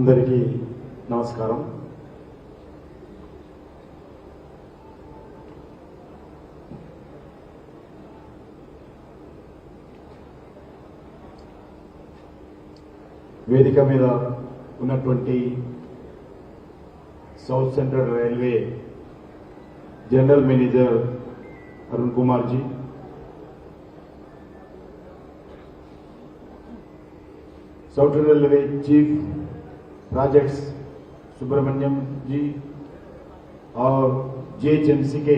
అందరికీ నమస్కారం. వేదిక మీద ఉన్నటువంటి south central railway general manager Arun Kumar ji. South railway chief projects Subramaniam जी और जेएचएमसी के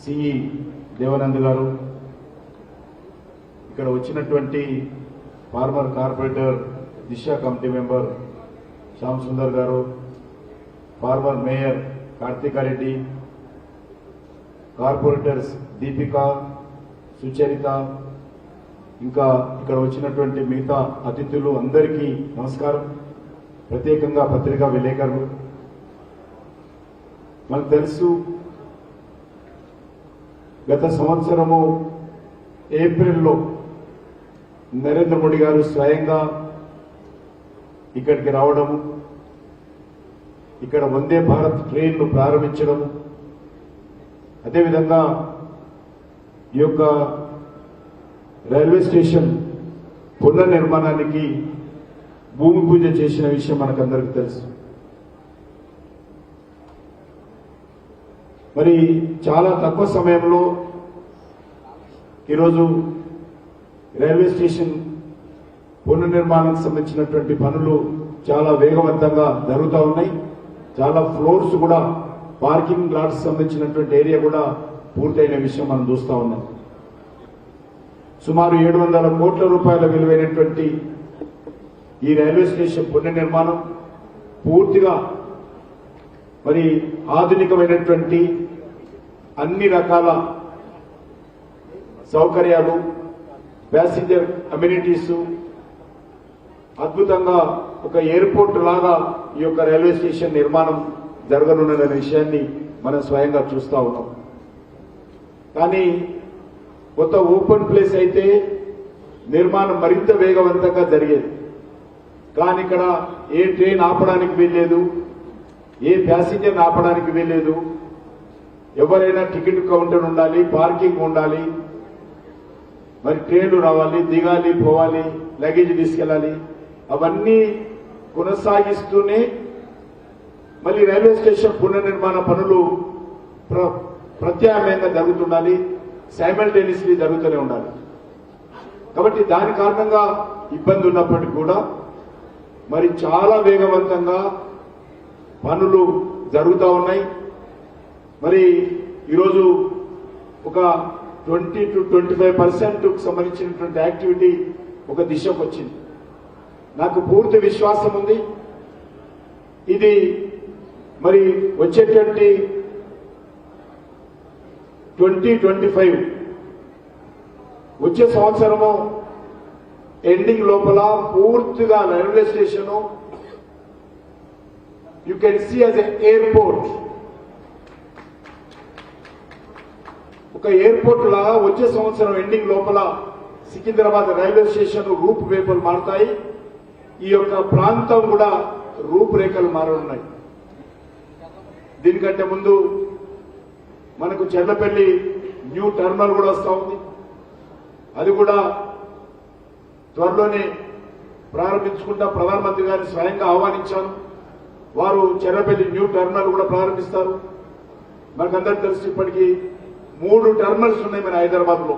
సిఈ దేవానంద్ గారు ఇక్కడ వచ్చినటువంటి former corporator Disha committee member Shyam Sundar garu former mayor Karthika Reddy corporators Deepika Sucharitha ఇంకా ఇక్కడ వచ్చినటువంటి మిగతా అతిథులు అందరికీ నమస్కారం. ప్రత్యేకంగా పత్రికా విలేకరులు. మనకు తెలుసు గత సంవత్సరము ఏప్రిల్లో నరేంద్ర మోడీ గారు స్వయంగా ఇక్కడికి రావడము ఇక్కడ వందే భారత్ ట్రైన్ను ప్రారంభించడము అదేవిధంగా ఈ యొక్క రైల్వే స్టేషన్ పునర్నిర్మాణానికి భూమి పూజ చేసిన విషయం మనకందరికీ తెలుసు. మరి చాలా తక్కువ సమయంలో ఈరోజు రైల్వే స్టేషన్ పునర్నిర్మాణానికి సంబంధించినటువంటి పనులు చాలా వేగవంతంగా జరుగుతూ ఉన్నాయి. చాలా ఫ్లోర్స్ కూడా పార్కింగ్ లాట్స్ సంబంధించినటువంటి ఏరియా కూడా పూర్తయిన విషయం మనం చూస్తూ ఉన్నాం. సుమారు ఏడు వందల కోట్ల రూపాయల విలువైనటువంటి ఈ రైల్వే స్టేషన్ పునర్నిర్మాణం పూర్తిగా మరి ఆధునికమైనటువంటి అన్ని రకాల సౌకర్యాలు ప్యాసింజర్ అమ్యూనిటీస్ అద్భుతంగా ఒక ఎయిర్పోర్ట్ లాగా ఈ యొక్క రైల్వే స్టేషన్ నిర్మాణం జరగనున్న విషయాన్ని మనం స్వయంగా చూస్తా ఉన్నాం. కానీ కొత్త ఓపెన్ ప్లేస్ అయితే నిర్మాణం మరింత వేగవంతంగా జరిగేది. కానీ ఇక్కడ ఏ ట్రైన్ ఆపడానికి వీల్లేదు ఏ ప్యాసింజర్ ఆపడానికి వీల్లేదు. ఎవరైనా టికెట్ కౌంటర్ ఉండాలి పార్కింగ్ ఉండాలి మరి ట్రైన్లు రావాలి దిగాలి పోవాలి లగేజ్ తీసుకెళ్ళాలి అవన్నీ కొనసాగిస్తూనే మళ్ళీ రైల్వే స్టేషన్ పునర్నిర్మాణ పనులు ప్ర ప్రత్యామ్నాయంగా జరుగుతుండాలి. సైమల్టేనియస్లీ జరుగుతూనే ఉండాలి. కాబట్టి దాని కారణంగా ఇబ్బంది ఉన్నప్పటికీ కూడా మరి చాలా వేగవంతంగా పనులు జరుగుతూ ఉన్నాయి. మరి ఈరోజు ఒక twenty to twenty five percent సంబంధించినటువంటి యాక్టివిటీ ఒక దిశకు వచ్చింది. నాకు పూర్తి విశ్వాసం ఉంది. ఇది మరి వచ్చేటువంటి ట్వంటీ ట్వంటీ ఫైవ్ వచ్చే సంవత్సరము ఎండింగ్ లోపల పూర్తిగా railway station you can see as airport ఒక ఎయిర్పోర్ట్ లాగా వచ్చే సంవత్సరం ఎండింగ్ లోపల సికింద్రాబాద్ రైల్వే స్టేషన్ రూపురేఖలు మారుతాయి. ఈ యొక్క ప్రాంతం కూడా రూపురేఖలు మారనున్నాయి. దీనికంటే ముందు మనకు చెర్లపల్లి న్యూ టర్మినల్ కూడా వస్తా ఉంది. అది కూడా త్వరలోనే ప్రారంభించుకుంటా ప్రధానమంత్రి గారిని స్వయంగా ఆహ్వానించాను. వారు చెన్నపల్లి న్యూ టర్మినల్ కూడా ప్రారంభిస్తారు. మనకందరికి తెలుసు ఇప్పటికీ మూడు టర్మినల్స్ ఉన్నాయి మన హైదరాబాద్లో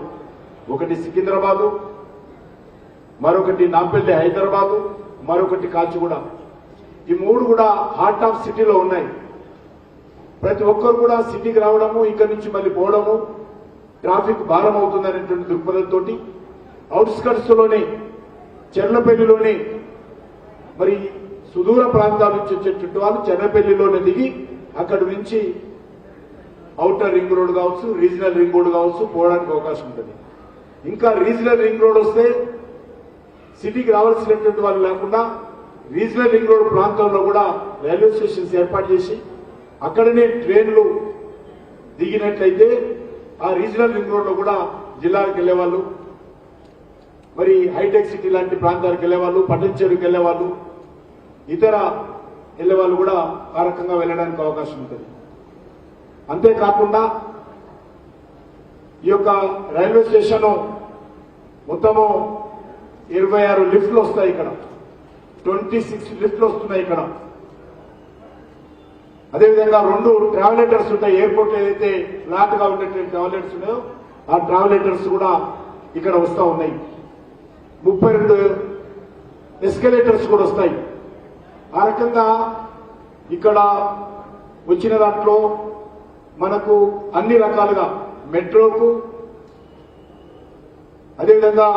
ఒకటి సికింద్రాబాదు మరొకటి నాంపల్లి హైదరాబాదు మరొకటి కాచిగూడ. ఈ మూడు కూడా హార్ట్ ఆఫ్ సిటీలో ఉన్నాయి. ప్రతి ఒక్కరు కూడా సిటీకి రావడము ఇక్కడి నుంచి మళ్ళీ పోవడము ట్రాఫిక్ భారం అవుతుందనేటువంటి దృక్పథంతో అవుట్స్కట్స్లోనే చెర్లపల్లిలోనే మరి సుదూర ప్రాంతాల నుంచి వచ్చేటువంటి వాళ్ళు చెర్లపల్లిలోనే దిగి అక్కడి నుంచి అవుటర్ రింగ్ రోడ్ కావచ్చు రీజనల్ రింగ్ రోడ్ కావచ్చు పోవడానికి అవకాశం ఉంటుంది. ఇంకా రీజనల్ రింగ్ రోడ్ వస్తే సిటీకి రావాల్సినటువంటి వాళ్ళు లేకుండా రీజనల్ రింగ్ రోడ్ ప్రాంతంలో కూడా రైల్వే స్టేషన్స్ ఏర్పాటు చేసి అక్కడనే ట్రైన్లు దిగినట్లయితే ఆ రీజనల్ రింగ్ రోడ్లో కూడా జిల్లాలకు వెళ్ళేవాళ్ళు మరి హైటెక్ సిటీ లాంటి ప్రాంతాలకు వెళ్ళేవాళ్ళు పట్టణ చెరువుకి వెళ్ళేవాళ్ళు ఇతర వెళ్ళేవాళ్ళు కూడా ఆ రకంగా వెళ్ళడానికి అవకాశం ఉంటుంది. అంతేకాకుండా ఈ యొక్క రైల్వే స్టేషన్ మొత్తము ఇరవై ఆరు లిఫ్ట్లు వస్తాయి ఇక్కడ. ట్వంటీ సిక్స్ లిఫ్ట్లు వస్తున్నాయి ఇక్కడ. అదేవిధంగా రెండు ట్రావెలేటర్స్ ఉంటాయి. ఎయిర్పోర్ట్ ఏదైతే ఫ్లాట్గా ఉండేటువంటి ట్రావెలేటర్స్ ఉన్నాయో ఆ ట్రావెలేటర్స్ కూడా ఇక్కడ వస్తూ ఉన్నాయి. ముప్పై రెండు ఎస్కలేటర్స్ కూడా వస్తాయి. ఆ రకంగా ఇక్కడ వచ్చిన దాంట్లో మనకు అన్ని రకాలుగా మెట్రోకు అదేవిధంగా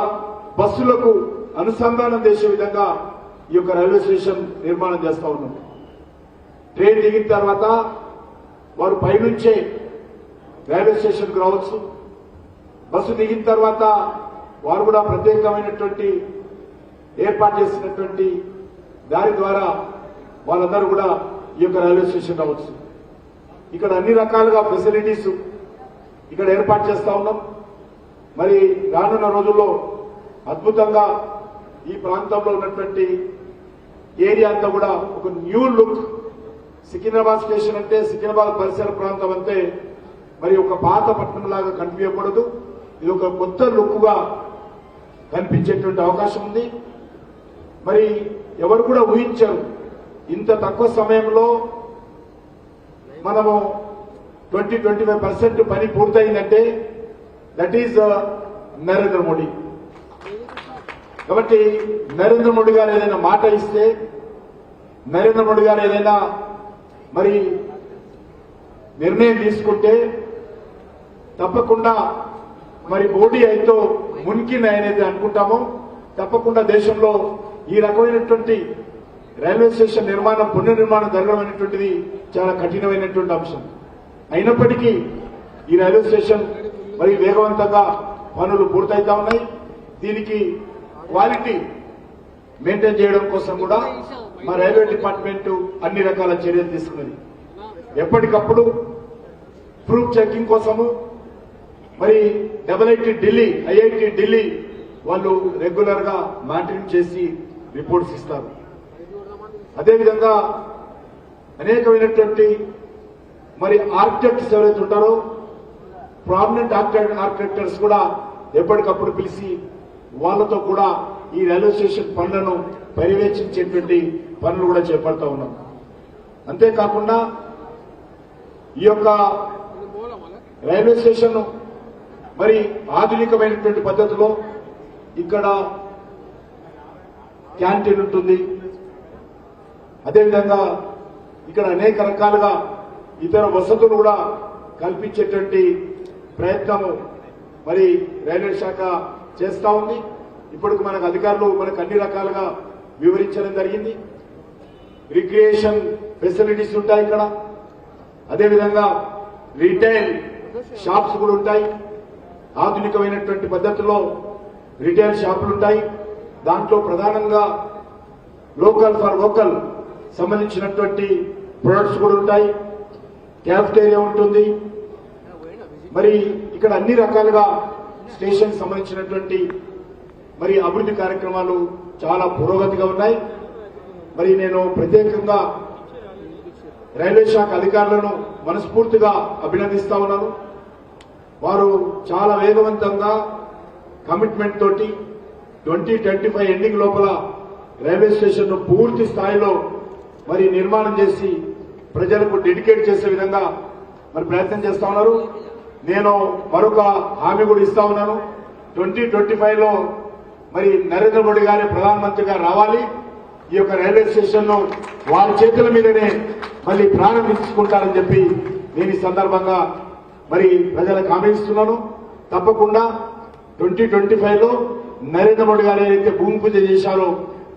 బస్సులకు అనుసంధానం చేసే విధంగా ఈ యొక్క రైల్వే స్టేషన్ నిర్మాణం చేస్తూ ఉన్నాం. ట్రైన్ దిగిన తర్వాత వారు పైనుంచే రైల్వే స్టేషన్కి రావచ్చు. బస్సు దిగిన తర్వాత వారు కూడా ప్రత్యేకమైనటువంటి ఏర్పాటు చేసినటువంటి దారి ద్వారా వాళ్ళందరూ కూడా ఈ యొక్క రైల్వే స్టేషన్ రావచ్చు. ఇక్కడ అన్ని రకాలుగా ఫెసిలిటీస్ ఇక్కడ ఏర్పాటు చేస్తా ఉన్నాం. మరి రానున్న రోజుల్లో అద్భుతంగా ఈ ప్రాంతంలో ఉన్నటువంటి ఏరియా అంతా కూడా ఒక న్యూ లుక్ సికింద్రాబాద్ స్టేషన్ అంటే సికింద్రాబాద్ పరిసర ప్రాంతం అంటే మరి ఒక పాత పట్టణం లాగా కనిపించకూడదు. ఇది ఒక కొత్త లుక్గా కనిపించేటువంటి అవకాశం ఉంది. మరి ఎవరు కూడా ఊహించరు. ఇంత తక్కువ సమయంలో మనము ట్వంటీ ట్వంటీ ఫైవ్ పర్సెంట్ పని పూర్తయిందంటే దట్ ఈజ్ నరేంద్ర మోడీ. కాబట్టి నరేంద్ర మోడీ గారు ఏదైనా మాట ఇస్తే నరేంద్ర మోడీ గారు ఏదైనా మరి నిర్ణయం తీసుకుంటే తప్పకుండా మరి మోడీ అయితే మున్కి అనేది అనుకుంటామో. తప్పకుండా దేశంలో ఈ రకమైనటువంటి రైల్వే స్టేషన్ నిర్మాణం పునర్నిర్మాణం జరగడం అనేటువంటిది చాలా కఠినమైనటువంటి అంశం. అయినప్పటికీ ఈ రైల్వే స్టేషన్ మరి వేగవంతంగా పనులు పూర్తయితా ఉన్నాయి. దీనికి క్వాలిటీ మెయింటైన్ చేయడం కోసం కూడా మా రైల్వే డిపార్ట్మెంట్ అన్ని రకాల చర్యలు తీసుకున్నది. ఎప్పటికప్పుడు ప్రూఫ్ చెకింగ్ కోసము మరి double IT Delhi IIT Delhi వాళ్ళు రెగ్యులర్గా మానిటరింగ్ చేసి రిపోర్ట్స్ ఇస్తారు. అదేవిధంగా అనేకమైనటువంటి మరి ఆర్కిటెక్ట్స్ ఎవరైతే ఉంటారో ప్రామినెంట్ ఆర్కిటెక్టర్స్ కూడా ఎప్పటికప్పుడు పిలిచి వాళ్ళతో కూడా ఈ రైల్వే స్టేషన్ పనులను పర్యవేక్షించేటువంటి పనులు కూడా చేపడతా ఉన్నాం. అంతేకాకుండా ఈ యొక్క రైల్వే స్టేషన్ మరి ఆధునికమైనటువంటి పద్ధతిలో ఇక్కడ క్యాంటీన్ ఉంటుంది. అదేవిధంగా ఇక్కడ అనేక రకాలుగా ఇతర వసతులు కూడా కల్పించేటువంటి ప్రయత్నము మరి రైల్వే శాఖ చేస్తా ఉంది. ఇప్పటికి మనకు అధికారులు మనకు అన్ని రకాలుగా వివరించడం జరిగింది. రిక్రియేషన్ ఫెసిలిటీస్ ఉంటాయి ఇక్కడ. అదేవిధంగా రిటైల్ షాప్స్ కూడా ఉంటాయి. ఆధునికమైనటువంటి పద్ధతిలో రిటైల్ షాపులు ఉంటాయి. దాంట్లో ప్రధానంగా లోకల్ ఫర్ లోకల్ సంబంధించినటువంటి ప్రొడక్ట్స్ కూడా ఉంటాయి. క్యాఫ్టేరియా ఉంటుంది. మరి ఇక్కడ అన్ని రకాలుగా స్టేషన్ సంబంధించినటువంటి మరి అభివృద్ధి కార్యక్రమాలు చాలా పురోగతిగా ఉన్నాయి. మరి నేను ప్రత్యేకంగా రైల్వే శాఖ అధికారులను మనస్ఫూర్తిగా అభినందిస్తా ఉన్నాను. వారు చాలా వేగవంతంగా కమిట్మెంట్ తోటి ట్వంటీ ట్వంటీ ఫైవ్ ఎండింగ్ లోపల రైల్వే స్టేషన్ను పూర్తి స్థాయిలో మరి నిర్మాణం చేసి ప్రజలకు డెడికేట్ చేసే విధంగా మరి ప్రయత్నం చేస్తా ఉన్నారు. నేను మరొక హామీ కూడా ఇస్తా ఉన్నాను. ట్వంటీ ట్వంటీ ఫైవ్లో మరి నరేంద్ర మోడీ గారి ప్రధానమంత్రిగా రావాలి. ఈ యొక్క రైల్వే స్టేషన్ను వారి చేతుల మీదనే మళ్ళీ ప్రారంభించుకుంటారని చెప్పి నేను ఈ సందర్భంగా మరి ప్రజలకు హామీ ఇస్తున్నాను తప్పకుండా ట్వంటీ ట్వంటీ ఫైవ్లో నరేంద్ర మోడీ గారు ఏదైతే భూమి పూజ చేశారో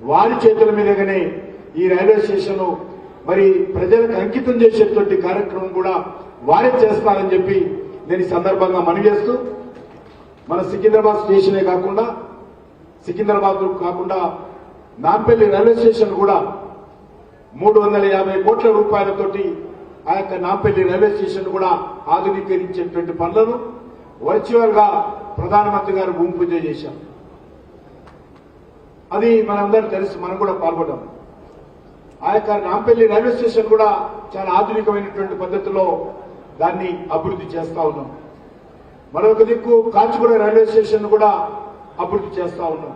వారి చేతుల మీదగానే ఈ రైల్వే స్టేషన్ మరి ప్రజలకు అంకితం చేసేటువంటి కార్యక్రమం కూడా వారే చేస్తారని చెప్పి నేను ఈ సందర్భంగా మనవి చేస్తూ మన సికింద్రాబాద్ స్టేషనే కాకుండా సికింద్రాబాద్ కాకుండా నాంపల్లి రైల్వే స్టేషన్ కూడా మూడు వందల యాభై కోట్ల రూపాయలతోటి ఆ యొక్క నాంపల్లి రైల్వే స్టేషన్ కూడా ఆధునీకరించేటువంటి పనులను వర్చువల్గా ప్రధానమంత్రి గారు భూమి పూజ చేశారు. అది మనందరూ తెలుసు మనం కూడా పాల్గొన్నాం ఆ యొక్క నాంపల్లి రైల్వే స్టేషన్ కూడా చాలా ఆధునికమైనటువంటి పద్ధతిలో దాన్ని అభివృద్ధి చేస్తా ఉన్నాం. మరొక దిక్కు కాచిగూడ రైల్వే స్టేషన్ కూడా అభివృద్ధి చేస్తా ఉన్నాం.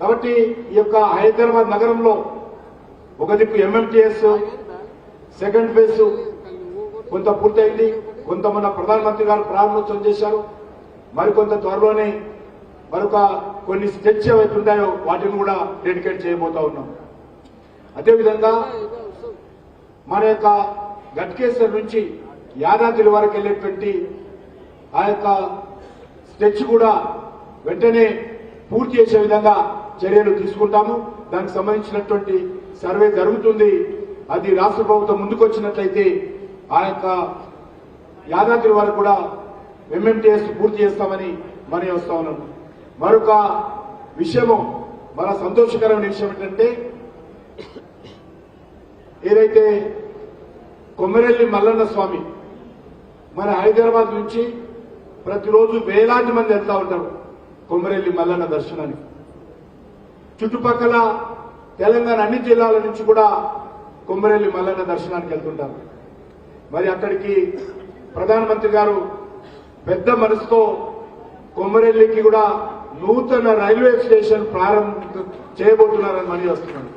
కాబట్టి ఈ యొక్క హైదరాబాద్ నగరంలో ఒక దిక్కు ఎంఎంటీఎస్ సెకండ్ ఫేజ్ కొంత పూర్తయింది. కొంత మన ప్రధానమంత్రి గారు ప్రారంభోత్సవం చేశారు. మరికొంత త్వరలోనే మరొక కొన్ని స్టెప్స్ ఏవైతే ఉన్నాయో వాటిని కూడా డెడికేట్ చేయబోతా ఉన్నాం. అదేవిధంగా మన యొక్క గట్కేశ్వర్ నుంచి యాదాద్రి వరకు వెళ్ళేటువంటి ఆ యొక్క స్టెచ్ కూడా వెంటనే పూర్తి చేసే విధంగా చర్యలు తీసుకుంటాము. దానికి సంబంధించినటువంటి సర్వే జరుగుతుంది. అది రాష్ట్ర ప్రభుత్వం ముందుకొచ్చినట్లయితే ఆ యొక్క యాదాద్రి వారు కూడా ఎంఎంటీఎస్ పూర్తి చేస్తామని మనం వస్తా ఉన్నాం. మరొక విషయము మన సంతోషకరమైన విషయం ఏంటంటే ఏదైతే కొమ్మరెల్లి మల్లన్న స్వామి మన హైదరాబాద్ నుంచి ప్రతిరోజు వేలాది మంది వెళ్తా ఉంటారు కొమ్మరెల్లి మల్లన్న దర్శనానికి. చుట్టుపక్కల తెలంగాణ అన్ని జిల్లాల నుంచి కూడా కొమ్మరెల్లి మల్లన్న దర్శనానికి వెళ్తుంటారు. మరి అక్కడికి ప్రధానమంత్రి గారు పెద్ద మనసుతో కొమ్మరెల్లికి కూడా నూతన రైల్వే స్టేషన్ ప్రారంభం చేయబోతున్నారని మనీ వస్తున్నాను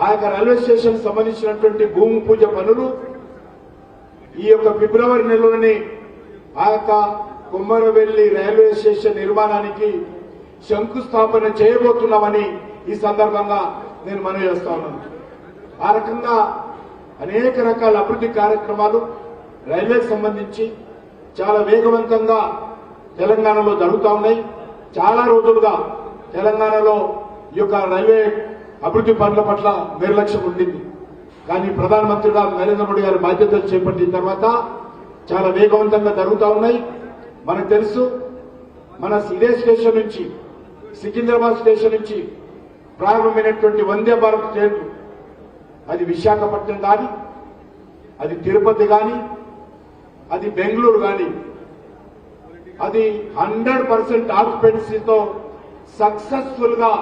ఆ యొక్క రైల్వే స్టేషన్ సంబంధించినటువంటి భూమి పూజ పనులు ఈ యొక్క ఫిబ్రవరి నెలలోనే ఆ యొక్క కొమ్మరవెల్లి రైల్వే స్టేషన్ నిర్మాణానికి శంకుస్థాపన చేయబోతున్నామని ఈ సందర్భంగా నేను మనవి చేస్తా ఉన్నాను. ఆ రకంగా అనేక రకాల అభివృద్ధి కార్యక్రమాలు రైల్వేకి సంబంధించి చాలా వేగవంతంగా తెలంగాణలో జరుగుతూ ఉన్నాయి. చాలా రోజులుగా తెలంగాణలో ఈ యొక్క రైల్వే అభివృద్ధి పనుల పట్ల నిర్లక్ష్యం ఉండింది. కానీ ప్రధానమంత్రిగా నరేంద్ర మోడీ గారి బాధ్యతలు చేపట్టిన తర్వాత చాలా వేగవంతంగా జరుగుతూ ఉన్నాయి. మనకు తెలుసు మన ఇదే స్టేషన్ నుంచి సికింద్రాబాద్ స్టేషన్ నుంచి ప్రారంభమైనటువంటి వందే భారత్ ట్రైన్ అది విశాఖపట్నం కానీ అది తిరుపతి కానీ అది బెంగళూరు కానీ అది హండ్రెడ్ పర్సెంట్ ఆక్యుపెన్సీతో సక్సెస్ఫుల్గా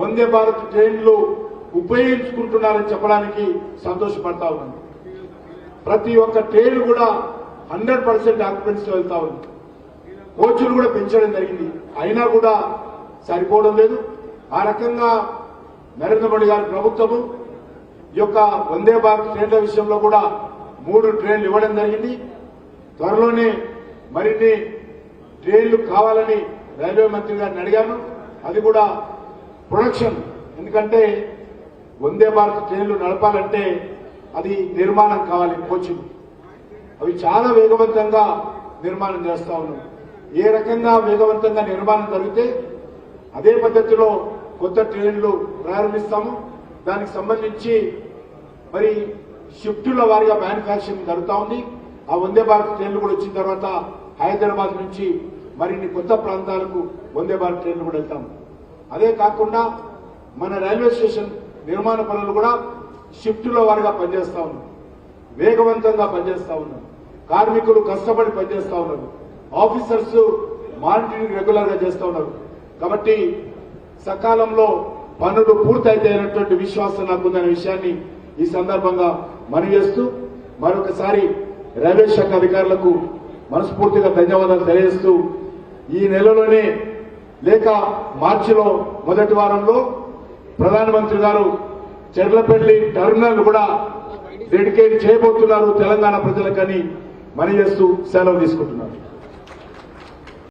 వందే భారత్ ట్రైన్లు ఉపయోగించుకుంటున్నారని చెప్పడానికి సంతోషపడతా ఉన్నాను ప్రతి ఒక్క ట్రైన్ కూడా హండ్రెడ్ పర్సెంట్ ఆక్యుపెన్సీ వెళ్తా ఉంది. కోచ్లు కూడా పెంచడం జరిగింది. అయినా కూడా సరిపోవడం లేదు. ఆ రకంగా నరేంద్ర మోడీ గారి ప్రభుత్వము ఈ యొక్క వందే భారత్ ట్రైన్ల విషయంలో కూడా మూడు ట్రైన్లు ఇవ్వడం జరిగింది. త్వరలోనే మరిన్ని ట్రైన్లు కావాలని రైల్వే మంత్రి గారిని అడిగాను. అది కూడా ప్రొడక్షన్. ఎందుకంటే వందే భారత్ ట్రైన్లు నడపాలంటే అది నిర్మాణం కావాలి కోచింగ్. అవి చాలా వేగవంతంగా నిర్మాణం చేస్తా ఉన్నాం. ఏ రకంగా వేగవంతంగా నిర్మాణం జరిగితే అదే పద్ధతిలో కొత్త ట్రైన్లు ప్రారంభిస్తాము. దానికి సంబంధించి మరి షిఫ్టుల వారిగా మ్యానుఫ్యాక్చరింగ్ జరుగుతూ ఉంది. ఆ వందే భారత్ ట్రైన్లు కూడా వచ్చిన తర్వాత హైదరాబాద్ నుంచి మరిన్ని కొత్త ప్రాంతాలకు వందే భారత్ ట్రైన్లు కూడా వెళ్తాము. అదే కాకుండా మన రైల్వే స్టేషన్ నిర్మాణ పనులు కూడా షిఫ్టుల వారిగా పనిచేస్తా ఉన్నాం. వేగవంతంగా పనిచేస్తా ఉన్నాం. కార్మికులు కష్టపడి పనిచేస్తా ఉన్నారు. ఆఫీసర్స్ మానిటరింగ్ రెగ్యులర్గా ఉన్నారు. కాబట్టి సకాలంలో పనులు పూర్తయితేనటువంటి విశ్వాసం నాకుందనే విషయాన్ని ఈ సందర్భంగా మనవి చేస్తూ మరొకసారి రైల్వే శాఖ అధికారులకు మనస్ఫూర్తిగా ధన్యవాదాలు తెలియజేస్తూ ఈ నెలలోనే లేక మార్చిలో మొదటి వారంలో ప్రధానమంత్రి గారు చెర్లపల్లి టర్మినల్ కూడా డెడికేట్ చేయబోతున్నారు తెలంగాణ ప్రజలకని మనవి చేస్తూ సెలవు తీసుకుంటున్నారు